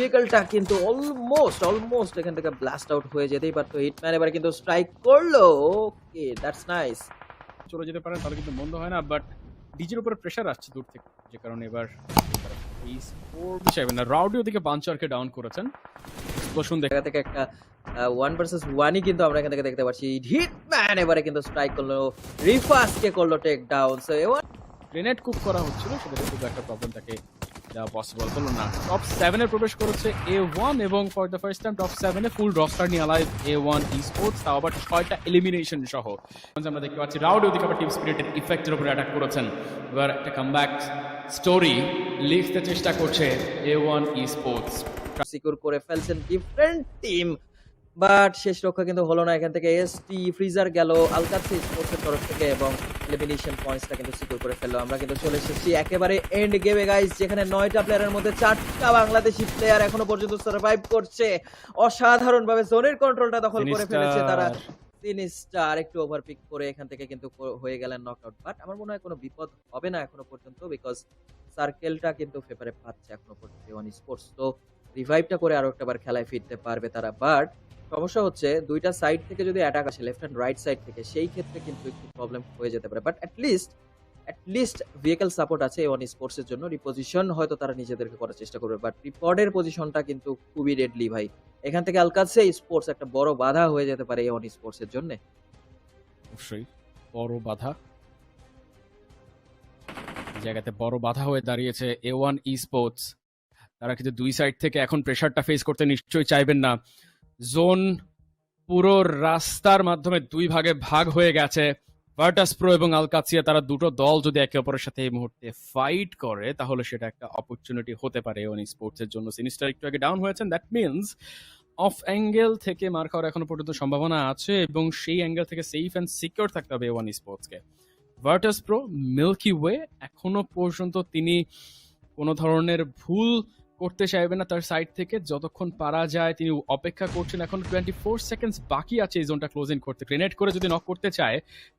ভেহিকলটা কিন্তু almost almost এখান থেকে ব্লাস্ট আউট হয়ে যেতেই পারতো হিটম্যান এবার কিন্তু স্ট্রাইক করল। ওকে দ্যাটস নাইস চলে যেতে পারে তাহলে কিন্তু মন্দ হয় না বাট ডিজের উপরে প্রেশার আসছে দূর থেকে যে কারণে এবার এই স্কোর চাইবেন না রাউডি ওদিকে বাঞ্চারকে ডাউন করেছেন। এক্সপ্লোশন দেখে থেকে একটা ওয়ান ভার্সেস ওয়ানই কিন্তু আমরা এখান থেকে দেখতে পাচ্ছি। হিটম্যান এবারে কিন্তু স্ট্রাইক করল রিফাসকে করল টেক ডাউন সো এবার গ্রেনেড কুক করা হচ্ছিল সেটা খুব একটা প্রবলেম তাকে দেওয়া পসিবল হলো না। টপ সেভেনে প্রবেশ করেছে এ ওয়ান এবং for the first time top সেভেনে ফুল রস্টার নিয়ে alive A one e sports তাও আবার ছয়টা এলিমিনেশন সহ। আমরা দেখতে পাচ্ছি, রাউড ওদিকে আবার টিম স্পিরিটের ইফেক্টের উপরে অ্যাটাক করেছেন। এবার একটা কামব্যাক স্টোরি লিখতে চেষ্টা করছে A one E sports secure করে ফেলছেন ডিফারেন্ট টিম বাট শেষ রক্ষা কিন্তু হলো না। এখান থেকে এসটি ফ্রিজার গেল আলকাসি স্পোর্টসের তরফ থেকে এবং এলিমিনেশন পয়েন্টসটা কিন্তু সিকিউর করে ফেলল। আমরা কিন্তু চলে এসেছি একেবারে এন্ড গেমে গাইস যেখানে নয়টা প্লেয়ারের মধ্যে চারটা বাংলাদেশি প্লেয়ার এখনও পর্যন্ত সার্ভাইভ করছে। অসাধারণ ভাবে জোনের কন্ট্রোলটা দখল করে ফেলেছে তারা। তিন স্টার একটু ওভারপিক করে এখান থেকে কিন্তু হয়ে গেলেন নকআউট বাট আমার মনে হয় কোনো বিপদ হবে না এখনও পর্যন্ত বিকজ সার্কেলটা কিন্তু ফেভারে পাচ্ছে এখনও পর্যন্ত ওয়ান স্পোর্টস তো রিভাইভটা করে আরও একটাবার খেলায় ফিরতে পারবে তারা। বাট সমস্যা হচ্ছে দুইটা সাইড থেকে যদি অ্যাটাক আসে লেফট অ্যান্ড রাইট সাইড থেকে, সেই ক্ষেত্রে কিন্তু একটু প্রবলেম হয়ে যেতে পারে। But at least at least vehicle support আছে ওয়ান স্পোর্টসের জন্য। রিপোজিশন হয়তো তারা নিজেদেরকে করার চেষ্টা করবে। বাট রিপোর্টের পজিশনটা কিন্তু খুবই ডেডলি ভাই। এখান থেকে আলকাসে স্পোর্টস একটা বড় বাধা হয়ে যেতে পারে ওয়ান স্পোর্টসের জন্য। অবশ্যই, বড় বাধা। জায়গাতে বড় বাধা হয়ে দাঁড়িয়েছে এ ওয়ান ই স্পোর্টস তারা কিন্তু দুই সাইড থেকে এখন প্রেশারটা ফেস করতে নিশ্চয়ই চাইবেন না। জোন পুরো রাস্তার মাধ্যমে দুই ভাগে ভাগ হয়ে গেছে। ভার্টাস প্রো এবং আলকাচিয়া তারা দুটো দল যদি একে অপরের সাথে এই মুহূর্তে ফাইট করে, তাহলে সেটা একটা অপরচুনিটি হতে পারে ওয়ান স্পোর্টস এর জন্য। সিনিস্টার একটু আগে ডাউন হয়েছেন দ্যাট মিনস অফ অ্যাঙ্গেল থেকে মার খাওয়ার এখনও পর্যন্ত সম্ভাবনা আছে এবং সেই অ্যাঙ্গেল থেকে সেফ অ্যান্ড সিকিউর থাকতে হবে ওয়ান স্পোর্টসকে ভার্টাস প্রো মিল্কি ওয়ে এখনও পর্যন্ত তিনি কোনো ধরনের ভুল করতে চাইবে না তার সাইড থেকে। যতক্ষণ পারা যায়, তিনি অপেক্ষা করছেন। এখন টোয়েন্টি ফোর সেকেন্ডস বাকি আছে এই জোনটা ক্লোজ ইন করতে। গ্রেনেড করে যদি নক করতে চায়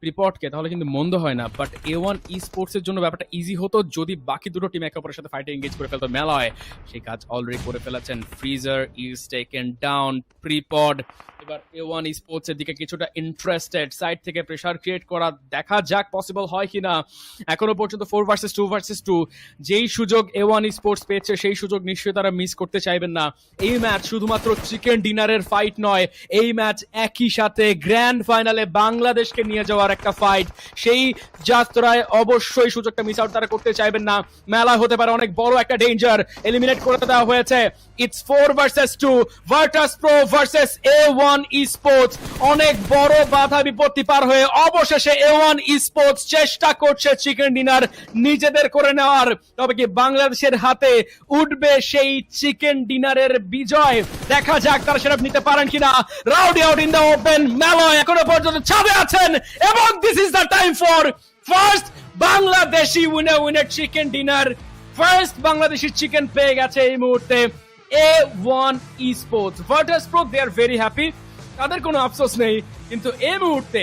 রিপোর্টকে তাহলে কিন্তু মন্দ হয় না। বাট এ ওয়ান ই স্পোর্টসের জন্য ব্যাপারটা ইজি হতো যদি বাকি দুটো টিম একে অপরের সাথে ফাইটে এঙ্গেজ করে ফেলতো। মেলায় সেই কাজ অলরেডি করে ফেলেছেন freezer is taken down prepped এবার এ ওয়ান স্পোর্টস এর দিকে কিছুটা ইন্টারেস্টেড সাইড থেকে প্রেসার ক্রিয়েট করা দেখা যাক পসিবল হয় কিনা। এখনও পর্যন্ত four versus two versus two যেই সুযোগ এ ওয়ান স্পোর্টস পেয়েছে, সেই সুযোগ নিশ্চয়ই তারা মিস করতে চাইবেন না। এই ম্যাচ শুধুমাত্র চিকেন ডিনারের ফাইট নয়, এই ম্যাচ একই সাথে গ্র্যান্ড ফাইনালে বাংলাদেশকে নিয়ে যাওয়ার একটা ফাইট সেই যাত্রায় অবশ্যই সুযোগটা মিস আউট তারা করতে চাইবেন না। মেলা হতে পারে অনেক বড় একটা ডেঞ্জার এলিমিনেট করে দেওয়া হয়েছে। It's four versus two Vertus pro versus A one sports অনেক বড় বাধা বিপত্তি পার হয়ে অবশেষে এ ওয়ান স্পোর্টস চেষ্টা করছে চিকেন ডিনার নিজেদের করে নেওয়ার। তবে কি বাংলাদেশের হাতে উঠবে সেই চিকেন ডিনারের বিজয়। দেখা যাক তারা সেটা নিতে পারেন কিনা। Rowdy out in the open মেলয় এখনও পর্যন্ত ছাদে আছেন, এবং this is the time for first Bangladeshi winner winner chicken dinner first Bangladeshi chicken পেয়ে গেছে এই মুহূর্তে A one e sports Vertus pro they are very happy তাদের কোনো আফসোস নেই, কিন্তু এই মুহূর্তে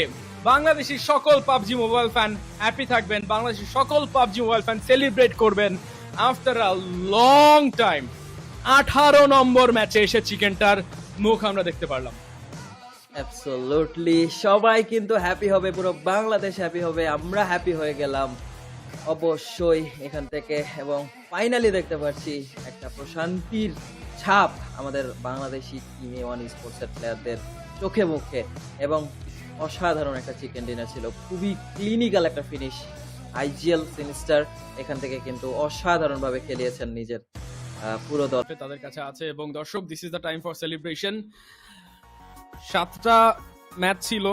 বাংলাদেশি সকল পাবজি মোবাইল ফ্যান হ্যাপি থাকবেন। বাংলাদেশি সকল পাবজি মোবাইল ফ্যান সেলিব্রেট করবেন। আফটার আ লং টাইম আঠারো নম্বর ম্যাচে এসে চিকেনটার মুখ আমরা দেখতে পারলাম। অ্যাবসলিউটলি সবাই কিন্তু হ্যাপি হবে, পুরো বাংলাদেশ হ্যাপি হবে, আমরা হ্যাপি হয়ে গেলাম। অবশ্যই এখান থেকে এবং ফাইনালি দেখতে পাচ্ছি একটা প্রশান্তির ছাপ আমাদের বাংলাদেশি টিমে ওয়ান স্পোর্টসের প্লেয়ারদের চোখে মুখে এবং অসাধারণ একটা চিকেন ডিনার ছিল, খুবই ক্লিনিক্যাল একটা ফিনিশ আইজিএল সিনিস্টার এখান থেকে কিন্তু অসাধারণভাবে খেলিয়েছেন নিজের পুরো দল। তাদের কাছে আছে এবং দর্শক this is the time for celebration সাতটা ম্যাচ ছিল,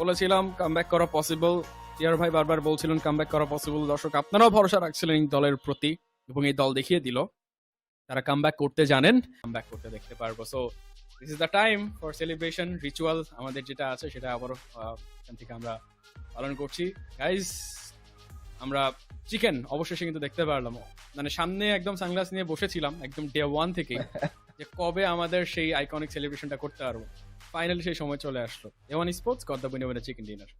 বলেছিলাম কামব্যাক করা পসিবল টিয়ার ভাই বারবার বলছিলেন কামব্যাক করা পসিবল দর্শক, আপনারাও ভরসা রাখছিলেন এই দলের প্রতি এবং এই দল দেখিয়ে দিল। তারা কামব্যাক করতে জানেন কামব্যাক করতে দেখতে পারব। So this is the time for celebration ritual আমাদের যেটা আছে সেটা আবারও এখান থেকে আমরা পালন করছি। গাইজ আমরা চিকেন অবশেষে কিন্তু দেখতে পারলাম। মানে সামনে একদম সানগ্লাস নিয়ে বসেছিলাম একদম ডে ওয়ান থেকে যে কবে আমাদের সেই আইকনিক সেলিব্রেশনটা করতে পারব। ফাইনালি সেই সময় চলে আসলো। এ ওয়ান স্পোর্টস গদ্দা বিনে চিকেন ডিনার